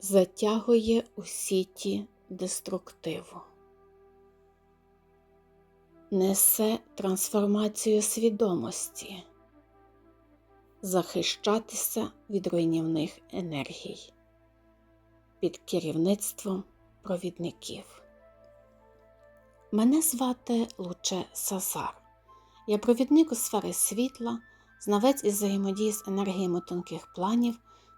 затягує у сіті деструктиву, несе трансформацію свідомості, захищатися від руйнівних енергій під керівництвом провідників. Мене звати Луче Сазар. Я провідник у сфери світла, знавець із взаємодії з енергіями тонких планів,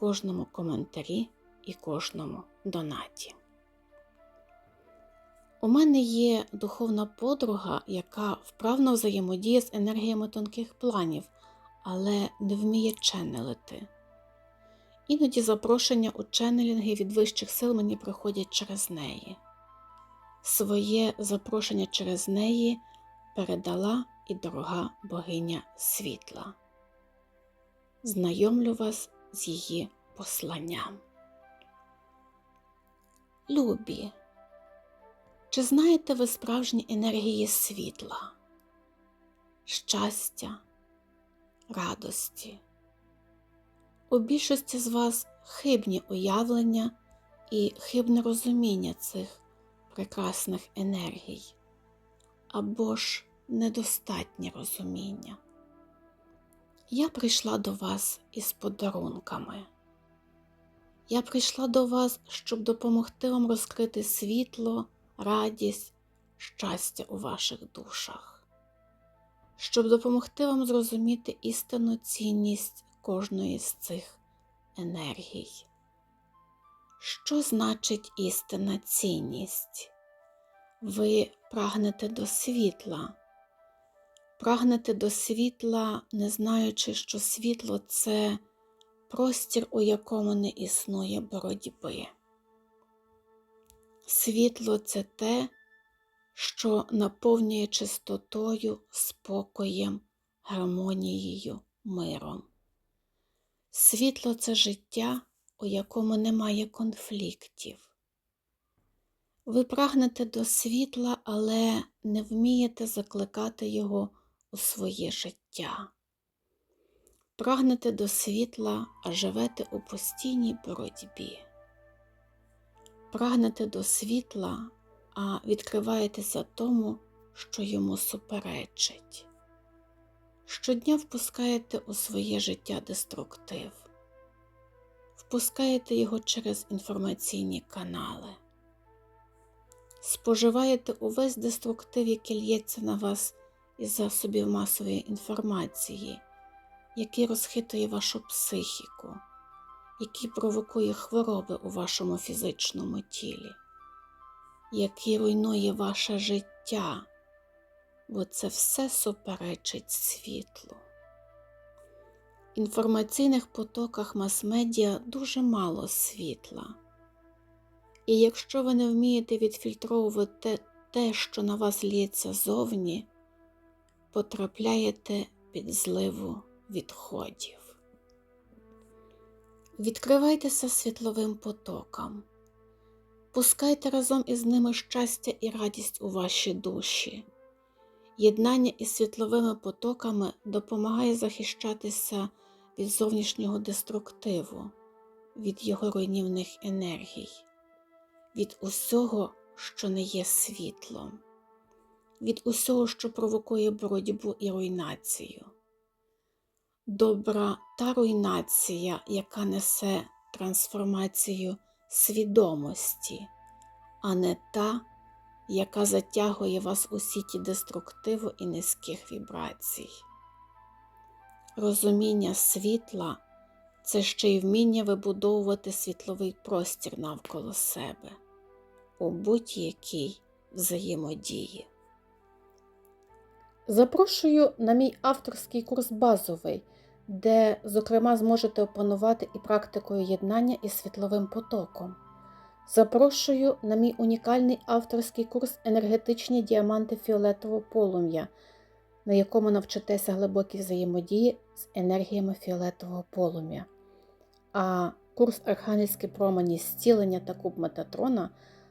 кожному коментарі і кожному донаті. У мене є духовна подруга, яка вправно взаємодіє з енергіями тонких планів, але не вміє ченнелити. Іноді запрошення у ченнелінги від вищих сил мені приходять через неї. Своє запрошення через неї передала і дорога богиня світла. Знайомлю вас з її посланням. Любі, чи знаєте ви справжні енергії світла, щастя, радості? У більшості з вас хибні уявлення і хибне розуміння цих прекрасних енергій, або ж недостатнє розуміння. Я прийшла до вас із подарунками. Я прийшла до вас, щоб допомогти вам розкрити світло, радість, щастя у ваших душах, щоб допомогти вам зрозуміти істинну цінність кожної з цих енергій. Що значить істинна цінність? Ви прагнете до світла, прагнете до світла, не знаючи, що світло це простір, у якому не існує боротьби. Світло це те, що наповнює чистотою, спокоєм, гармонією, миром. Світло це життя, у якому немає конфліктів. Ви прагнете до світла, але не вмієте закликати його у своє життя. Прагнете до світла, а живете у постійній боротьбі. Прагнете до світла, а відкриваєтеся тому, що йому суперечить. Щодня впускаєте у своє життя деструктив, впускаєте його через інформаційні канали, споживаєте увесь деструктив, який лється на вас із засобів масової інформації, який розхитує вашу психіку, який провокує хвороби у вашому фізичному тілі, який руйнує ваше життя бо це все суперечить світлу. В інформаційних потоках мас-медіа дуже мало світла. І якщо ви не вмієте відфільтровувати те, що на вас лється зовні, потрапляєте під зливу відходів. Відкривайтеся світловим потокам, пускайте разом із ними щастя і радість у ваші душі. Єднання із світловими потоками допомагає захищатися від зовнішнього деструктиву, від його руйнівних енергій, від усього, що не є світлом, від усього, що провокує боротьбу і руйнацію. Добра та руйнація, яка несе трансформацію свідомості, а не та, яка затягує вас у сіті деструктиву і низьких вібрацій. Розуміння світла це ще й вміння вибудовувати світловий простір навколо себе у будь-якій взаємодії. Запрошую на мій авторський курс базовий, де, зокрема, зможете опанувати і практикою єднання із світловим потоком. Запрошую на мій унікальний авторський курс Енергетичні діаманти фіолетового полум'я, на якому навчитеся глибокій взаємодії з енергіями фіолетового полум'я. А курс Архангельські промені зцілення та куб Метатрона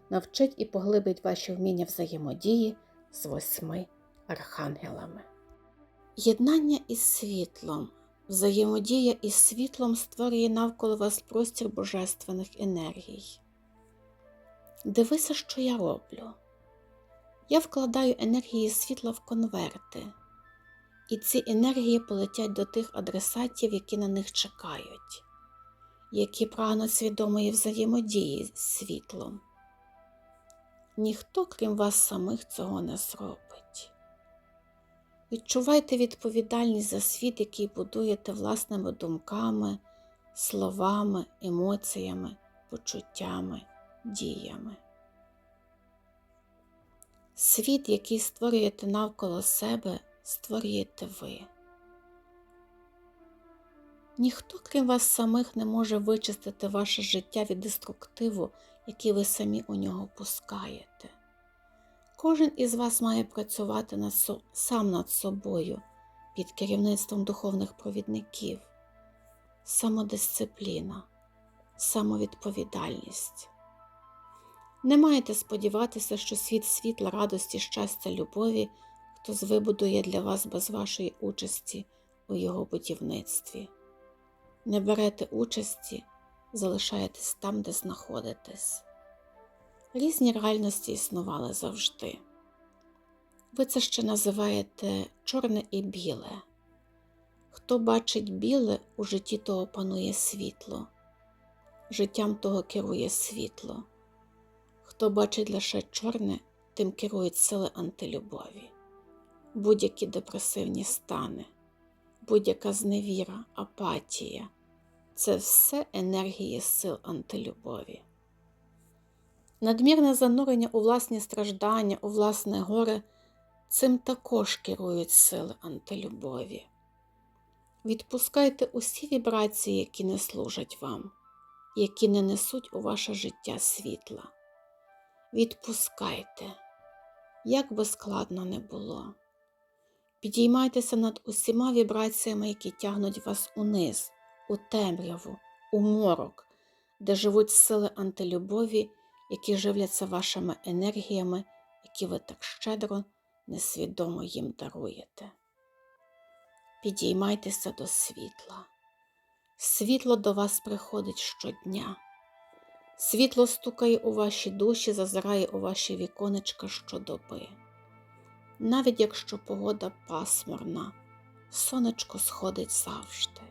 навчить і поглибить ваші вміння взаємодії з восьми архангелами. Єднання із світлом. Взаємодія із світлом створює навколо вас простір божественних енергій. Дивися, що я роблю. Я вкладаю енергії світла в конверти, і ці енергії полетять до тих адресатів, які на них чекають, які прагнуть свідомої взаємодії з світлом. Ніхто, крім вас самих, цього не зробить. Відчувайте відповідальність за світ, який будуєте власними думками, словами, емоціями, почуттями, діями. Світ, який створюєте навколо себе, створюєте ви. Ніхто, крім вас самих, не може вичистити ваше життя від деструктиву, який ви самі у нього пускаєте. Кожен із вас має працювати над со- сам над собою під керівництвом духовних провідників, самодисципліна, самовідповідальність. Не маєте сподіватися, що світ світла, радості, щастя, любові хтось вибудує для вас без вашої участі у його будівництві. Не берете участі, залишаєтесь там, де знаходитесь. Різні реальності існували завжди. Ви це ще називаєте чорне і біле. Хто бачить біле, у житті того панує світло, життям того керує світло. Хто бачить лише чорне, тим керують сили антилюбові, будь-які депресивні стани, будь-яка зневіра, апатія це все енергії сил антилюбові. Надмірне занурення у власні страждання, у власне горе цим також керують сили антилюбові. Відпускайте усі вібрації, які не служать вам, які не несуть у ваше життя світла. Відпускайте, як би складно не було. Підіймайтеся над усіма вібраціями, які тягнуть вас униз, у темряву, у морок, де живуть сили антилюбові, які живляться вашими енергіями, які ви так щедро, несвідомо їм даруєте. Підіймайтеся до світла. Світло до вас приходить щодня. Світло стукає у ваші душі, зазирає у ваші віконечка щодоби. Навіть якщо погода пасмурна, сонечко сходить завжди.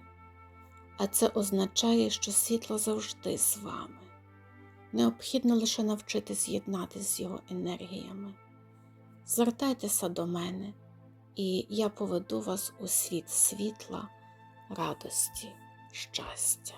А це означає, що світло завжди з вами. Необхідно лише навчитись єднатися з його енергіями. Звертайтеся до мене, і я поведу вас у світ світла, радості, щастя.